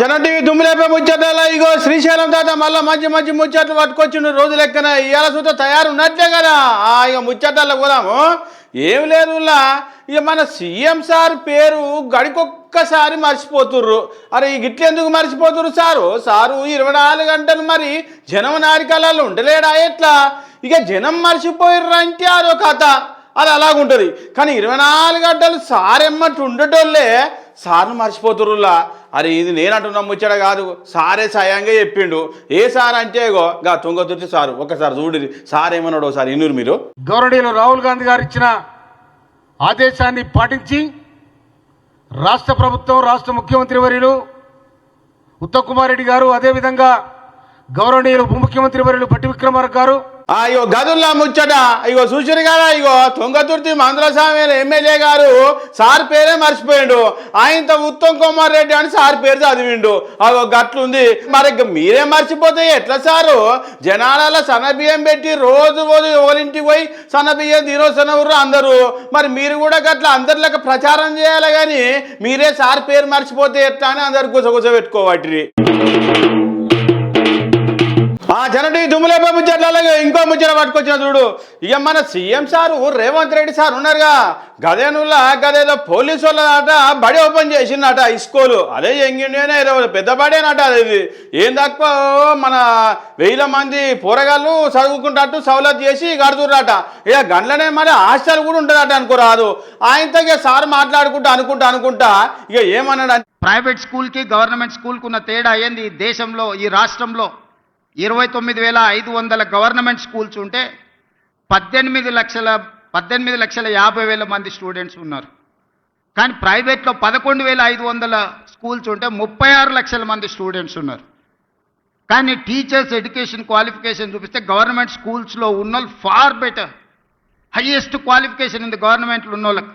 జన టీవీ దుమ్ములేపే ముచ్చట్ల ఇగో శ్రీశైలం తాత మళ్ళీ మంచి మంచి ముచ్చట్లు పట్టుకొచ్చిండు రోజు లెక్కన. ఇవాళ చూస్తే తయారున్నట్లే కదా. ఆ ఇక ముచ్చట్లలో పోదాము. ఏం లేదు ఇక మన సీఎం సార్ పేరు గడికొక్కసారి మర్చిపోతుర్రు. అరే ఈ గిట్ల ఎందుకు మర్చిపోతుర్రు సారు? సారు ఇరవై నాలుగు గంటలు మరి జనం నారికలలో ఉండలేడా ఎట్లా? ఇక జనం మర్చిపోయిర్రంటే అదో కథ. అది అలాగుంటుంది. కానీ ఇరవై నాలుగు గంటలు సారెమ్మటి ఉండటోళ్ళే సార్ను మర్చిపోతురులా అరే ఇది నేనంటున్నా ముచ్చట కాదు. సారే సాయంగా చెప్పిండు. ఏ సార్ అంటేగో గా తుంగతుర్తి సారు ఒకసారి చూడు సార్ ఏమన్నాడు ఒకసారి ఇన్నూరు మీరు? గౌరవనీయులు రాహుల్ గాంధీ గారు ఇచ్చిన ఆదేశాన్ని పాటించి రాష్ట్ర ప్రభుత్వం రాష్ట్ర ముఖ్యమంత్రి వర్యులు ఉత్తమ్ కుమార్ రెడ్డి గారు అదేవిధంగా గౌరవనీయులు ఉప ముఖ్యమంత్రి వర్యులు పట్టి విక్రమార్క గారు అయ్యో గదుల్లో ముచ్చట ఇగో చూసిరు కదా ఇగో తుంగతుర్తి మంద్రస్వామి ఎమ్మెల్యే గారు సార్ పేరే మర్చిపోయిండు. ఆయనతో ఉత్తమ్ కుమార్ రెడ్డి అని సార్ పేరు చదివిండు. అగో గట్లుంది. మరి మీరే మర్చిపోతే ఎట్లా సారు? జనాలలో సన్నబియ్యం పెట్టి రోజు రోజు ఎవరింటికి పోయి సన్నబియ్యం తినొస్తున్నవారు అందరూ. మరి మీరు కూడా గట్లా అందరిలోకి ప్రచారం చేయాలి కానీ మీరే సార్ పేరు మర్చిపోతే ఎట్లా అని అందరు గుసగుస పెట్టుకోవట్రి. ఆ జనటి దుమ్ములేపై ముచ్చట్లలో ఇంకో ముచ్చట పట్టుకొచ్చిన చూడు. ఇక మన CM sir Revanth Reddy sir ఉన్నారుగా. గదేనుల్లా గదేదో పోలీసు వాళ్ళ బడి ఓపెన్ చేసిందట ఇస్కోలు అదే ఎంగిండేనే పెద్ద బడేనట అది. ఏం తక్కువ మన వేల మంది పోరగాళ్ళు చదువుకుంటట్టు సవలత్ చేసి కడుతుర్రట ఇక గంటలనే మరి హాస్టల్ కూడా ఉంటుందట అనుకోరాదు. ఆయనతో ఇక సార్ మాట్లాడుకుంటా అనుకుంటా అనుకుంటా ఇక ఏమన్నాడు ప్రైవేట్ స్కూల్కి గవర్నమెంట్ స్కూల్కి ఉన్న తేడా ఏంది ఈ దేశంలో ఈ రాష్ట్రంలో? ఇరవై తొమ్మిది వేల ఐదు వందల గవర్నమెంట్ స్కూల్స్ ఉంటే పద్దెనిమిది లక్షల పద్దెనిమిది లక్షల యాభై వేల మంది స్టూడెంట్స్ ఉన్నారు. కానీ ప్రైవేట్లో పదకొండు వేల ఐదు వందల స్కూల్స్ ఉంటే ముప్పై ఆరు లక్షల మంది స్టూడెంట్స్ ఉన్నారు. కానీ టీచర్స్ ఎడ్యుకేషన్ క్వాలిఫికేషన్ చూపిస్తే గవర్నమెంట్ స్కూల్స్లో ఉన్న వాళ్ళు ఫార్ బెటర్. హయ్యెస్ట్ క్వాలిఫికేషన్ ఉంది గవర్నమెంట్లో ఉన్న వాళ్ళకి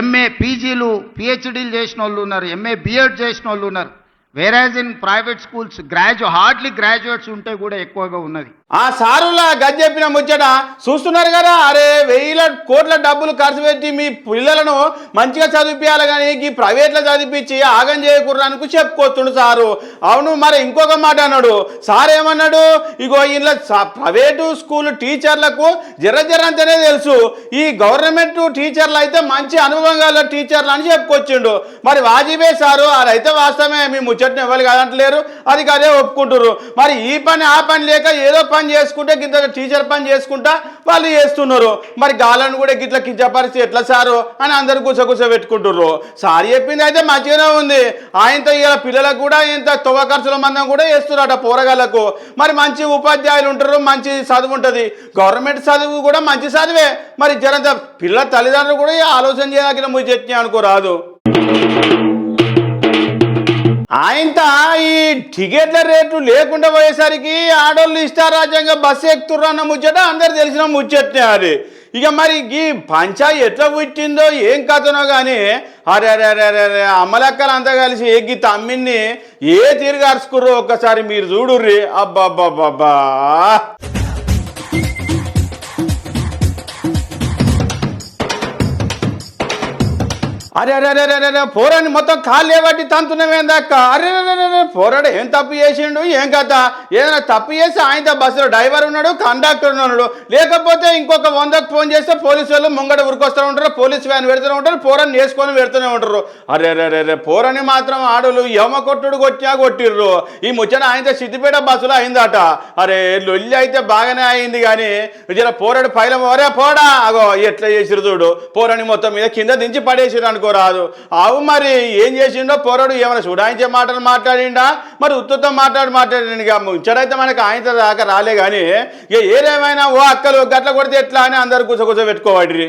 ఎంఏ పీజీలు పిహెచ్డీలు చేసిన వాళ్ళు ఉన్నారు. ఎంఏ బిఎడ్ చేసిన వాళ్ళు ఉన్నారు. వేరాజ్ ఇన్ ప్రైవేట్ స్కూల్స్ గ్రాడ్యు హార్డ్లీ గ్రాడ్యుయేట్స్ ఉంటే కూడా ఎక్కువగా ఉన్నది. ఆ సారులా గది చెప్పిన ముచ్చట చూస్తున్నారు కదా? అరే వెయ్యిల కోట్ల డబ్బులు ఖర్చు పెట్టి మీ పిల్లలను మంచిగా చదివిపించాలి కానీ ఈ ప్రైవేట్లో చదివిపించి ఆగం చేయకూడదానికి చెప్పుకోతుండు సారు. అవును మరి ఇంకొక మాట అన్నాడు. సార్ ఏమన్నాడు? ఇగో ఇలా ప్రైవేటు స్కూల్ టీచర్లకు జర జరంతనే తెలుసు. ఈ గవర్నమెంట్ టీచర్లు అయితే మంచి అనుభవం గల టీచర్లు అని చెప్పుకొచ్చిండు. మరి వాజిబే సారు అదైతే వాస్తవమే. మీ ముచ్చట్ని ఎవరు కాదంటలేరు. అది అదే ఒప్పుకుంటారు మరి ఈ పని ఆ పని లేక ఏదో పని పని చేసుకుంటే గిట్ల టీచర్ పని చేసుకుంటా వాళ్ళు చేస్తున్నారు. మరి గాలను కూడా గిట్ల కించపరిచి ఎట్లా సారు అని అందరు కూర్చో పెట్టుకుంటుర్రు. సార్ చెప్పింది అయితే మంచిగానే ఉంది. ఆయనతో ఇలా పిల్లలకు కూడా ఇంత తొవ్వ ఖర్చుల మందం కూడా వేస్తున్నారట పోరగాళ్ళకు. మరి మంచి ఉపాధ్యాయులు ఉంటారు మంచి చదువు ఉంటుంది. గవర్నమెంట్ చదువు కూడా మంచి చదివే. మరి జనంత పిల్లల తల్లిదండ్రులు కూడా ఈ ఆలోచన చేయగలిగిన ముచ్చట్ని అనుకోరాదు. ఆయనత ఈ టికెట్ల రేట్లు లేకుండా పోయేసరికి ఆడోళ్ళు ఇష్టారాజ్యంగా బస్సు ఎక్కుతుర్రన్న ముచ్చట అందరు తెలిసిన ముచ్చట్నే అది. ఇక మరి ఈ పంచాయతీ ఎట్లా పుట్టిందో ఏం కథనో కానీ అరే అరే అరే అరే అరే అమ్మలక్కలు అంతా కలిసి ఎగ్గి తమ్మిన్ని ఏ తిరిగార్చుకుర్రో ఒక్కసారి మీరు చూడుర్రి. అబ్బాబ్బాబ్బా అరే అరే అరే అరే అరే పోరాని మొత్తం కాళ్ళు లేబట్టి తంతున్నమేందక్క అరే అరే అరే, పోరాడు ఏం తప్పు చేసిండు ఏం కథ ఏదైనా తప్పు చేస్తే ఆయనతో బస్సులో డ్రైవర్ ఉన్నాడు కండక్టర్ ఉన్నాడు లేకపోతే ఇంకొక వందకు ఫోన్ చేస్తే పోలీసు వాళ్ళు ముంగట ఉరికొస్తూ ఉంటారు పోలీస్ వ్యాన్ పెడుతూనే ఉంటారు పోరాన్ని వేసుకొని పెడుతూనే ఉంటారు అరే అరే అరే పోరాని మాత్రం ఆడోళ్ళు యమ కొట్టుడు కొట్టినా కొట్టిర్రు ఈ ముచ్చట ఆయనతో సిద్దిపేట బస్సులో అయిందట అరే లొల్లి అయితే బాగానే అయింది కానీ జర పోరాడు పైలం ఒరే పోడా అగో ఎట్లా చేసిరు చూడు పోరాని మొత్తం మీద కింద దించి పడేసిరు అనుకోరాదు అవు మరి ఏం చేసిండో పోరాడు ఏమైనా చూడాయించే మాటలు మాట్లాడిండా? మరి ఉత్తుతో మాట్లాడి మాట్లాడిండు ఇక. మనకి ఆయనతో దాకా రాలే కానీ ఇక ఏదేమైనా ఓ అక్కలు గట్ల కొడితే ఎట్లా అని అందరు కూర్చో కూర్చో పెట్టుకోవాడి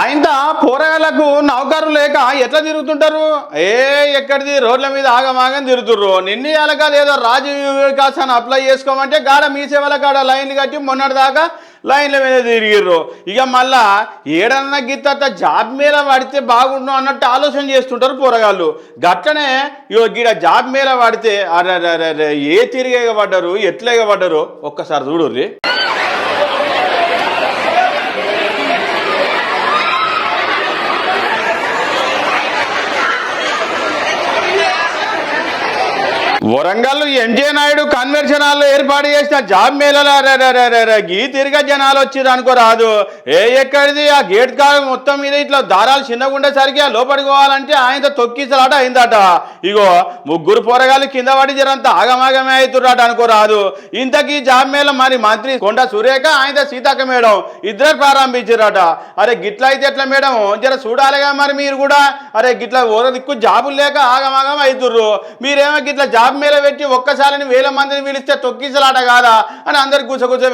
ఆయన పోరగాళ్ళకు నౌకరు లేక ఎట్లా తిరుగుతుంటారు? ఏ ఎక్కడిది? రోడ్ల మీద ఆగమాగం తిరుగుతుర్రు. నిన్న ఎలక ఏదో రాజీవ్ వికాస్ అని అప్లై చేసుకోమంటే గాడ మీ సేవల కాడ లైన్ కట్టి మొన్నటి దాకా లైన్ల మీద తిరిగిర్రు. ఇక మళ్ళా ఏడన్నా గిత్త జాబ్ మీద పడితే బాగుండు అన్నట్టు ఆలోచన చేస్తుంటారు పోరగాళ్ళు గట్లనే ఇగో గీడ జాబ్ మీద పడితే అరే ఏ తిరిగేగ పడ్డరు ఎట్లేగ ఒక్కసారి చూడుర్రి. వరంగల్ ఎంజే నాయుడు కన్వెన్షన్ హాల్లో ఏర్పాటు చేసిన జాబ్ మేళలో రే గీ జనాలు వచ్చిర్రు అనుకోరాదు ఏ ఎక్కడిది? ఆ గేట్ కాడ మొత్తం మీద ఇట్లా దారాలు చిన్నగా ఉండేసరికి ఆ లోపలికి పోవాలంటే ఆయనతో తొక్కిసలాట అయిందట. ఇగో ముగ్గురు పోరగాళ్ళు కింద పడి జరంత ఆగమాగమే అవుతుర్రట అనుకోరాదు ఇంతకీ జాబ్ మేళ మరి మంత్రి కొండ సురేఖ ఆయనతో సీతక్క మేడం ఇద్దరు ప్రారంభించారట అరే గిట్ల అయితే ఎట్లా మేడం? జర చూడాలిగా మరి మీరు కూడా. అరే గిట్ల ఓర దిక్కు జాబులు లేక ఆగమాగం అవుతుర్రు మీరేమో గిట్ల జాబ్ మేళ పెట్టి ఒక్కసారిని వేల మందిని పిలిస్తే తొక్కిసలాట కాదా అని అందరు కూర్చో కూర్చో